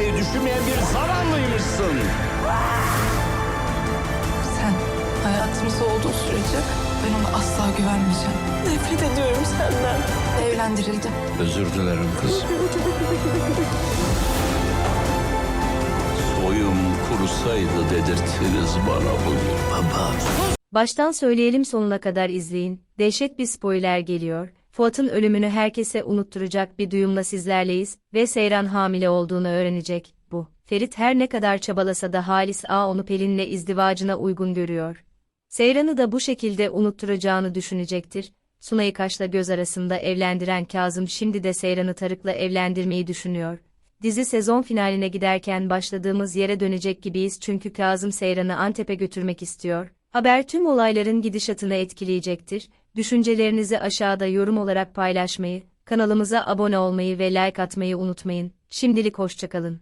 kimseyi düşünmeyen bir zavallıymışsın. Sen hayatımızda olduğu sürece ben ona asla güvenmeyeceğim. Nefret ediyorum senden. Evlendirildim. Özür dilerim kız. Soyum kurusaydı dedirttiniz bana bugün baba. Baştan söyleyelim sonuna kadar izleyin. Dehşet bir spoiler geliyor. Fuat'ın ölümünü herkese unutturacak bir duyumla sizlerleyiz ve Seyran hamile olduğunu öğrenecek. Bu. Ferit her ne kadar çabalasa da Halis A onu Pelin'le izdivacına uygun görüyor. Seyran'ı da bu şekilde unutturacağını düşünecektir. Sunay'ı Kaş'la göz arasında evlendiren Kazım şimdi de Seyran'ı Tarık'la evlendirmeyi düşünüyor. Dizi sezon finaline giderken başladığımız yere dönecek gibiyiz çünkü Kazım Seyran'ı Antep'e götürmek istiyor. Haber tüm olayların gidişatını etkileyecektir. Düşüncelerinizi aşağıda yorum olarak paylaşmayı, kanalımıza abone olmayı ve like atmayı unutmayın. Şimdilik hoşçakalın.